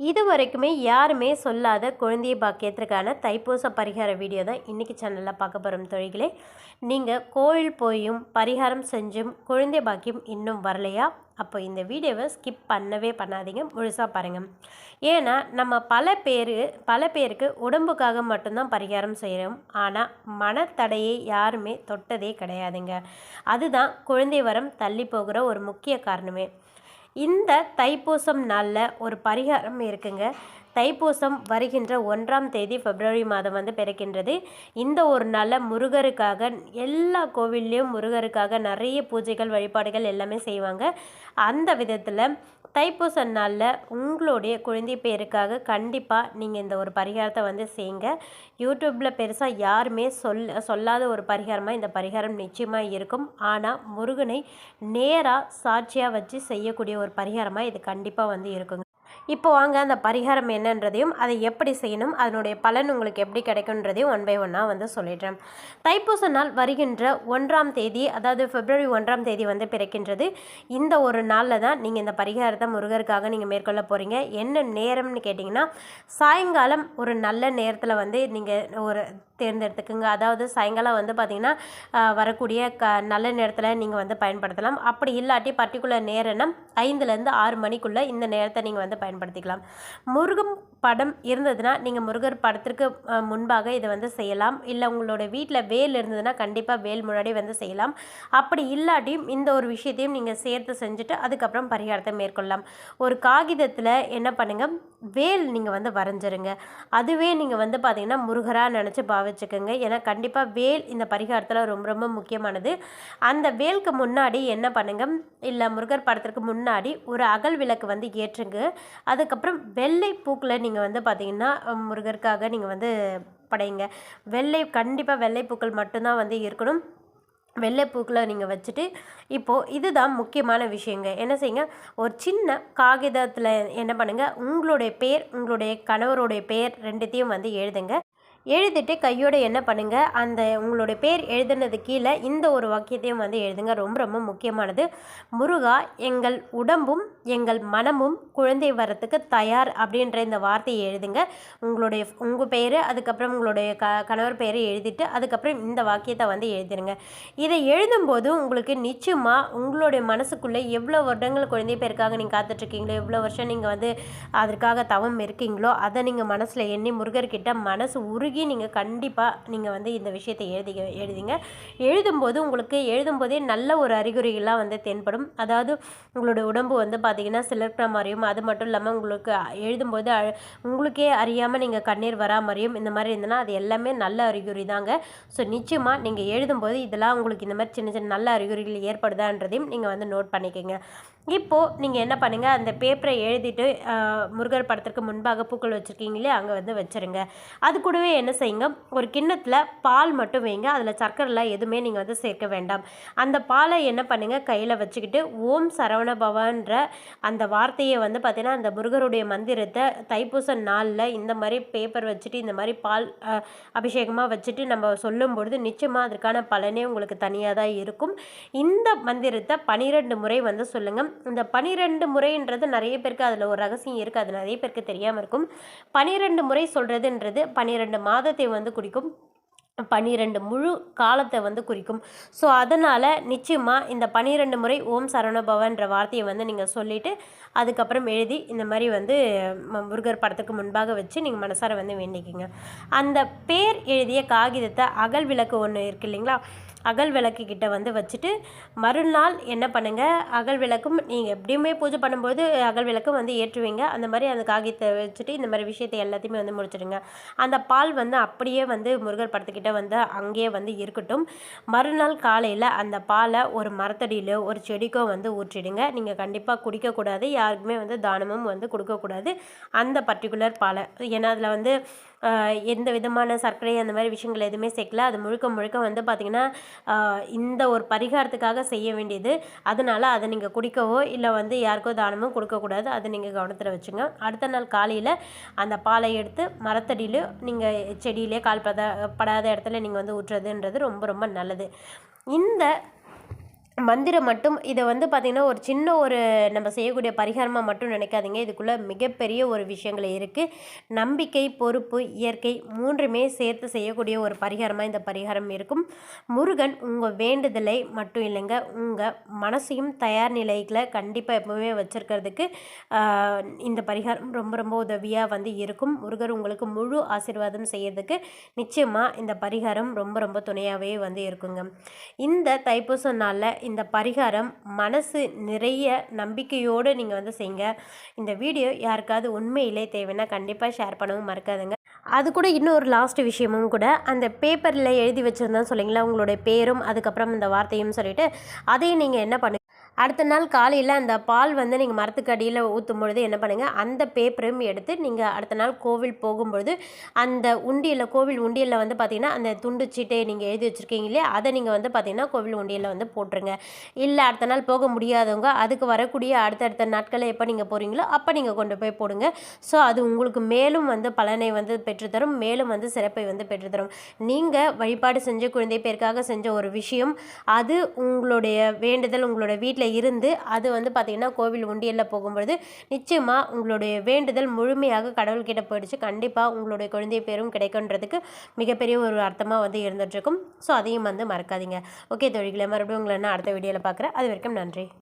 இது வரைக்குமே யாருமே சொல்லாத குழந்தைய பாக்கியத்திற்கான தைப்பூச பரிகார வீடியோ தான் இன்றைக்கி சேனலில் பார்க்க போகிறோம் தொழில்களே. நீங்கள் கோயில் போயும் பரிகாரம் செஞ்சும் குழந்தை பாக்கியம் இன்னும் வரலையா? அப்போ இந்த வீடியோவை ஸ்கிப் பண்ணவே பண்ணாதீங்க. முழுசாக பாருங்கள் ஏன்னா நம்ம பல பேர் பல பேருக்கு உடம்புக்காக மட்டும்தான் பரிகாரம் செய்கிறோம் ஆனால் மனத்தடையை யாருமே தொட்டதே கிடையாதுங்க. அதுதான் குழந்தை வரம் தள்ளி போகிற ஒரு முக்கிய காரணமே. இந்த தைப்பூசம் நாளில் ஒரு பரிகாரம் இருக்குங்க. தைப்பூசம் வருகின்ற ஒன்றாம் தேதி பிப்ரவரி மாதம் வந்து பிறக்கின்றது. இந்த ஒரு நாளில் முருகருக்காக எல்லா கோவில்லையும் முருகருக்காக நிறைய பூஜைகள் வழிபாடுகள் எல்லாமே செய்வாங்க. அந்த விதத்தில் தைப்பூச நாளில் உங்களுடைய குழந்தை பேருக்காக கண்டிப்பாக நீங்கள் இந்த ஒரு பரிகாரத்தை வந்து செய்யுங்க. யூடியூப்பில் பெருசாக யாருமே சொல் சொல்லாத ஒரு பரிகாரமாக இந்த பரிகாரம் நிச்சயமாக இருக்கும். ஆனால் முருகனை நேராக சாட்சியாக வச்சு செய்யக்கூடிய ஒரு பரிகாரமாக இது கண்டிப்பாக வந்து இருக்குங்க. இப்போ வாங்க அந்த பரிகாரம் என்னன்றதையும் அதை எப்படி செய்யணும் அதனுடைய பலன் உங்களுக்கு எப்படி கிடைக்குன்றதையும் ஒன் பை ஒன்னாக வந்து சொல்லிடுறேன். தைப்பூச நாள் வருகின்ற ஒன்றாம் தேதி அதாவது பிப்ரவரி ஒன்றாம் தேதி வந்து பிறக்கின்றது. இந்த ஒரு நாளில் தான் நீங்கள் இந்த பரிகாரத்தை முருகருக்காக நீங்கள் மேற்கொள்ள போகிறீங்க என்ன நேரம்னு கேட்டிங்கன்னா சாயங்காலம் ஒரு நல்ல நேரத்தில் வந்து நீங்கள் ஒரு தேர்ந்தெடுத்துக்குங்க. அதாவது சாயங்காலம் வந்து பார்த்திங்கன்னா வரக்கூடிய க நல்ல நேரத்தில் நீங்கள் வந்து பயன்படுத்தலாம். அப்படி இல்லாட்டி பர்டிகுலர் நேரம்னா ஐந்துலேருந்து ஆறு மணிக்குள்ளே இந்த நேரத்தை நீங்கள் வந்து பயன்படுத்திக்கலாம். முருகன் படம் இருந்ததுன்னா நீங்கள் முருகர் படத்திற்கு முன்பாக இதை வந்து செய்யலாம். இல்லை உங்களோட வீட்டில் வேல் இருந்ததுன்னா கண்டிப்பாக வேல் முன்னாடி வந்து செய்யலாம். அப்படி இல்லாட்டியும் இந்த ஒரு விஷயத்தையும் நீங்கள் சேர்த்து செஞ்சுட்டு அதுக்கப்புறம் பரிகாரத்தை மேற்கொள்ளலாம். ஒரு காகிதத்தில் என்ன பண்ணுங்கள் வேல் நீங்கள் வந்து வரைஞ்சிருங்க. அதுவே நீங்கள் வந்து பார்த்தீங்கன்னா முருகராக நினச்சி பாவிச்சுக்கோங்க. ஏன்னா கண்டிப்பாக வேல் இந்த பரிகாரத்தில் ரொம்ப ரொம்ப முக்கியமானது. அந்த வேலுக்கு முன்னாடி என்ன பண்ணுங்கள் இல்லை முருகர் படத்திற்கு முன்னாடி ஒரு அகல் விளக்கு வந்து ஏற்றுங்க. அதுக்கப்புறம் வெள்ளை பூக்களை நீங்கள் வந்து பார்த்தீங்கன்னா முருகருக்காக நீங்கள் வந்து படையுங்க வெள்ளை கண்டிப்பாக வெள்ளைப்பூக்கள் மட்டும்தான் வந்து இருக்கணும். வெள்ளைப்பூக்களை நீங்கள் வச்சுட்டு இப்போது இதுதான் முக்கியமான விஷயங்க. என்ன செய்யுங்க? ஒரு சின்ன காகிதத்தில் என்ன பண்ணுங்கள் உங்களுடைய பேர் உங்களுடைய கணவருடைய பேர் ரெண்டுத்தையும் வந்து எழுதுங்க. எழுதிட்டு கையோட என்ன பண்ணுங்கள் அந்த உங்களுடைய பேர் எழுதுனது கீழே இந்த ஒரு வாக்கியத்தையும் வந்து எழுதுங்க. ரொம்ப ரொம்ப முக்கியமானது. முருகா எங்கள் உடம்பும் எங்கள் மனமும் குழந்தை வரத்துக்கு தயார் அப்படின்ற இந்த வார்த்தையை எழுதுங்க. உங்களுடைய உங்கள் பேர் அதுக்கப்புறம் உங்களுடைய க கணவர் பேரை எழுதிட்டு அதுக்கப்புறம் இந்த வாக்கியத்தை வந்து எழுதிடுங்க இதை எழுதும்போது உங்களுக்கு நிச்சயமாக உங்களுடைய மனசுக்குள்ளே எவ்வளோ வருடங்கள் குழந்தை பேருக்காக நீங்கள் காத்துட்ருக்கீங்களோ எவ்வளோ வருஷம் நீங்கள் வந்து அதற்காக தவம் இருக்கீங்களோ அதை நீங்கள் மனசில் எண்ணி முருகர்கிட்ட மனசு உரு உருகி நீங்கள் கண்டிப்பாக நீங்கள் வந்து இந்த விஷயத்தை எழுதி எழுதிங்க. எழுதும்போது உங்களுக்கு எழுதும்போதே நல்ல ஒரு அறிகுறிகள்லாம் வந்து தென்படும். அதாவது உங்களோட உடம்பு வந்து பார்த்திங்கன்னா சிலர்க்கிற மாதிரியும் அது மட்டும் இல்லாமல் உங்களுக்கு எழுதும்போது உங்களுக்கே அறியாமல் நீங்கள் கண்ணீர் வரா மாதிரியும் இந்த மாதிரி இருந்ததுன்னா அது எல்லாமே நல்ல அறிகுறி தாங்க ஸோ நிச்சயமாக நீங்கள் எழுதும்போது இதெல்லாம் உங்களுக்கு இந்த மாதிரி சின்ன சின்ன நல்ல அறிகுறிகள் ஏற்படுதான்றதையும் நீங்கள் வந்து நோட் பண்ணிக்கோங்க. இப்போது நீங்கள் என்ன பண்ணுங்கள் அந்த பேப்பரை எழுதிட்டு முருகர் படத்திற்கு முன்பாக பூக்கள் வச்சுருக்கீங்களே அங்கே வந்து வச்சுருங்க. அது கூடவே என்ன செய்யுங்க? ஒரு கிண்ணத்தில் பால் மட்டும் வைங்க. அதில் சர்க்கரைலாம் எதுவுமே நீங்கள் வந்து சேர்க்க வேண்டாம். அந்த பாலை என்ன பண்ணுங்கள் கையில் வச்சுக்கிட்டு ஓம் சரவண பவன்ற அந்த வார்த்தையை வந்து பார்த்திங்கன்னா அந்த முருகருடைய மந்திரத்தை தைப்பூச நாளில் இந்த மாதிரி பேப்பர் வச்சுட்டு இந்த மாதிரி பால் அபிஷேகமாக வச்சுட்டு நம்ம சொல்லும் பொழுது நிச்சயமாக அதற்கான பலனே உங்களுக்கு தனியாக தான் இருக்கும். இந்த மந்திரத்தை பனிரெண்டு முறை வந்து சொல்லுங்கள் இந்த பனிரெண்டு முறைன்றது நிறைய பேருக்கு அதில் ஒரு ரகசியம் இருக்குது அது நிறைய பேருக்கு தெரியாமல் இருக்கும். பனிரெண்டு முறை சொல்கிறதுன்றது பனிரெண்டு மாதத்தை வந்து குறிக்கும் பனிரெண்டு முழு காலத்தை வந்து குறிக்கும். ஸோ அதனால் நிச்சயமாக இந்த பனிரெண்டு முறை ஓம் சரணபவன்ற வார்த்தையை வந்து நீங்கள் சொல்லிவிட்டு அதுக்கப்புறம் எழுதி இந்த மாதிரி வந்து முருகர் படத்துக்கு முன்பாக வச்சு நீங்கள் மனசார வந்து வேண்டிக்கிங்க. அந்த பேர் எழுதிய காகிதத்தை அகல் விளக்கு ஒன்று இருக்குது இல்லைங்களா? அகல் விளக்கு கிட்ட வந்து வச்சுட்டு மறுநாள் என்ன பண்ணுங்கள் அகல் விளக்கும் நீங்கள் எப்படியுமே பூஜை பண்ணும்போது அகல் விளக்கும் வந்து ஏற்றுவீங்க. அந்த மாதிரி அந்த காகிதத்தை வச்சுட்டு இந்த மாதிரி விஷயத்தை எல்லாத்தையுமே வந்து முடிச்சிடுங்க. அந்த பால் வந்து அப்படியே வந்து முருகர் படத்துக்கிட்ட வந்து அங்கேயே வந்து இருக்கட்டும். மறுநாள் காலையில் அந்த பாலை ஒரு மரத்தடியிலோ ஒரு செடிக்கோ வந்து ஊற்றிடுங்க. நீங்கள் கண்டிப்பாக குடிக்கக்கூடாது யாருக்குமே வந்து தானமும் வந்து கொடுக்கக்கூடாது அந்த பர்டிகுலர் பாலை. ஏன்னா அதில் வந்து எந்த விதமான சர்க்கரை அந்த மாதிரி விஷயங்கள் எதுவுமே சேர்க்கல. அது முழுக்க முழுக்க வந்து பார்த்திங்கன்னா இந்த ஒரு பரிகாரத்துக்காக செய்ய வேண்டியது. அதனால் அதை நீங்கள் குடிக்கவோ இல்லை வந்து யாருக்கோ தானமும் கொடுக்கக்கூடாது அதை நீங்கள் கவனத்தில் வச்சுங்க. அடுத்த நாள் காலையில் அந்த பாலை எடுத்து மரத்தடியிலோ நீங்கள் செடியிலே கால் பத படாத இடத்துல நீங்கள் வந்து ஊற்றுறதுன்றது ரொம்ப ரொம்ப நல்லது. இந்த மந்திரம் மட்டும் இதை வந்து பார்த்திங்கன்னா ஒரு சின்ன ஒரு நம்ம செய்யக்கூடிய பரிகாரமாக மட்டும் நினைக்காதீங்க. இதுக்குள்ளே மிகப்பெரிய ஒரு விஷயங்கள் இருக்குது நம்பிக்கை பொறுப்பு இயற்கை மூன்றுமே சேர்த்து செய்யக்கூடிய ஒரு பரிகாரமாக இந்த பரிகாரம் இருக்கும். முருகன் உங்கள் வேண்டுதலை மட்டும் இல்லைங்க உங்கள் மனசையும் தயார் நிலைகளை கண்டிப்பாக எப்போவுமே வச்சுருக்கிறதுக்கு இந்த பரிகாரம் ரொம்ப ரொம்ப உதவியாக வந்து இருக்கும். முருகர் உங்களுக்கு முழு ஆசீர்வாதம் செய்யறதுக்கு நிச்சயமாக இந்த பரிகாரம் ரொம்ப ரொம்ப துணையாகவே வந்து இருக்குங்க. இந்த தைப்பூச நாளில் இந்த பரிகாரம் மனசு நிறைய நம்பிக்கையோடு நீங்கள் வந்து செய்யுங்க. இந்த வீடியோ யாருக்காவது உண்மையிலே தேவைன்னா கண்டிப்பாக ஷேர் பண்ணவும் மறக்காதுங்க. அது கூட இன்னொரு லாஸ்ட் விஷயமும் கூட அந்த பேப்பரில் எழுதி வச்சுருந்தா சொல்லிங்களா உங்களுடைய பேரும் அதுக்கப்புறம் இந்த வார்த்தையும் சொல்லிவிட்டு அதையும் நீங்கள் என்ன பண்ணு அடுத்த நாள் காலையில் அந்த பால் வந்து நீங்கள் மரத்துக்கு அடியில் ஊற்றும் பொழுது என்ன பண்ணுங்கள் அந்த பேப்பரையும் எடுத்து நீங்கள் அடுத்த நாள் கோவில் போகும்பொழுது அந்த உண்டியில் கோவில் உண்டியில் வந்து பார்த்திங்கன்னா அந்த துண்டு சீட்டை நீங்கள் எழுதி வச்சுருக்கீங்க இல்லையா? அதை நீங்கள் வந்து பார்த்திங்கன்னா கோவில் உண்டியில் வந்து போட்டுருங்க. இல்லை அடுத்த நாள் போக முடியாதவங்க அதுக்கு வரக்கூடிய அடுத்தடுத்த நாட்களில் எப்போ நீங்கள் போகிறீங்களோ அப்போ நீங்கள் கொண்டு போய் போடுங்க. ஸோ அது உங்களுக்கு மேலும் வந்து பலனை வந்து பெற்றுத்தரும் மேலும் வந்து சிறப்பை வந்து பெற்றுத்தரும். நீங்கள் வழிபாடு செஞ்ச குழந்தை பேருக்காக செஞ்ச ஒரு விஷயம் அது உங்களுடைய வேண்டுதல் உங்களோட வீட்டில் இருந்து அது வந்து பார்த்திங்கன்னா கோவில் உண்டியலில் போகும்பொழுது நிச்சயமாக உங்களுடைய வேண்டுதல் முழுமையாக கடவுள்கிட்ட போயிடுச்சு. கண்டிப்பாக உங்களுடைய குழந்தை பேரும் கிடைக்குன்றதுக்கு மிகப்பெரிய ஒரு அர்த்தமாக வந்து இருந்துகிட்ருக்கும் ஸோ அதையும் வந்து மறக்காதீங்க. ஓகே தொழில்களை மறுபடியும் உங்களை நான் அடுத்த வீடியோவில் பார்க்குறேன். அது வரைக்கும் நன்றி.